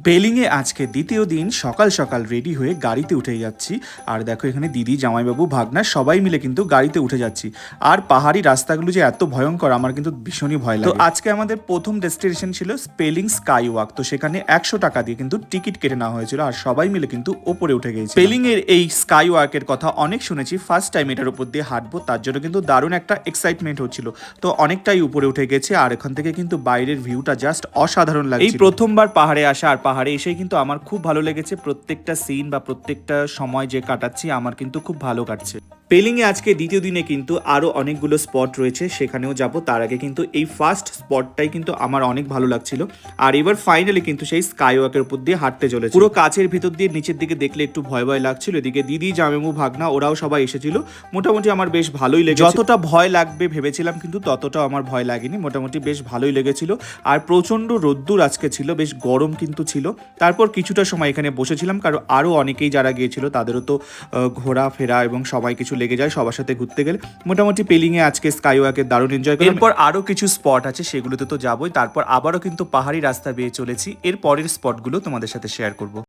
পেলিংয়ে আজকে দ্বিতীয় দিন সকাল সকাল রেডি হয়ে গাড়িতে উঠে যাচ্ছি। আর দেখো এখানে দিদি জামাইবাবু ভাগনা সবাই মিলে কিন্তু গাড়িতে উঠে যাচ্ছি। আর পাহাড়ি রাস্তাগুলো যে এত ভয়ঙ্কর আমার কিন্তু ভীষণই ভয় লাগে। তো আজকে আমাদের প্রথম ডেস্টিনেশন ছিল স্পেলিং স্কাই ওয়াক তো সেখানে একশো টাকা দিয়ে কিন্তু টিকিট কেটে নেওয়া হয়েছিল আর সবাই মিলে কিন্তু ওপরে উঠে গেছে স্পেলিং এর এই স্কাই ওয়াকের কথা অনেক শুনেছি ফার্স্ট টাইম এটার উপর দিয়ে হাঁটবো তার জন্য কিন্তু দারুণ একটা এক্সাইটমেন্ট হচ্ছিল। তো অনেকটাই উপরে উঠে গেছে আর এখান থেকে কিন্তু বাইরের ভিউটা জাস্ট অসাধারণ লাগে এই প্রথমবার পাহাড়ে আসা আর পাহাড়ে এসে কিন্তু আমার খুব ভালো লেগেছে। প্রত্যেকটা সিন বা প্রত্যেকটা সময় যে কাটাচ্ছি, আমার কিন্তু খুব ভালো কাটছে। পেলিং এ আজকে দ্বিতীয় দিনে কিন্তু আরও অনেকগুলো স্পট রয়েছে, সেখানেও যাব। তার আগে কিন্তু এই ফার্স্ট স্পটটাই কিন্তু আমার অনেক ভালো লাগছিল। আর এবার ফাইনালি কিন্তু সেই স্কাই ওয়াকের উপর দিয়ে হাঁটতে চলেছে। পুরো কাছের ভিতর দিয়ে নিচের দিকে দেখলে একটু ভয় ভয় লাগছিল। এদিকে দিদি জামেমু ভাগনা, ওরাও সবাই এসেছিল। মোটামুটি আমার বেশ ভালোই লেগে যতটা ভয় লাগবে ভেবেছিলাম কিন্তু ততটাও আমার ভয় লাগেনি। মোটামুটি বেশ ভালোই লেগেছিল। আর প্রচণ্ড রোদ্দুর আজকে ছিল, বেশ গরম কিন্তু ছিল। তারপর কিছুটা সময় এখানে বসেছিলাম, কারণ আরও অনেকেই যারা গিয়েছিল তাদেরও তো ঘোরাফেরা এবং সবাই কিছু লেগে যায় সবার সাথে ঘুরতে গেলে। মোটামুটি পেলিংয়ে আজকে স্কাই ওয়াকে দারুণ এনজয় করলাম। এরপর আরও কিছু স্পট আছে, সেগুলোতে তো যাবই। তারপর আবারও কিন্তু পাহাড়ি রাস্তা বেয়ে চলেছি। এর পরের স্পটগুলো তোমাদের সাথে শেয়ার করব।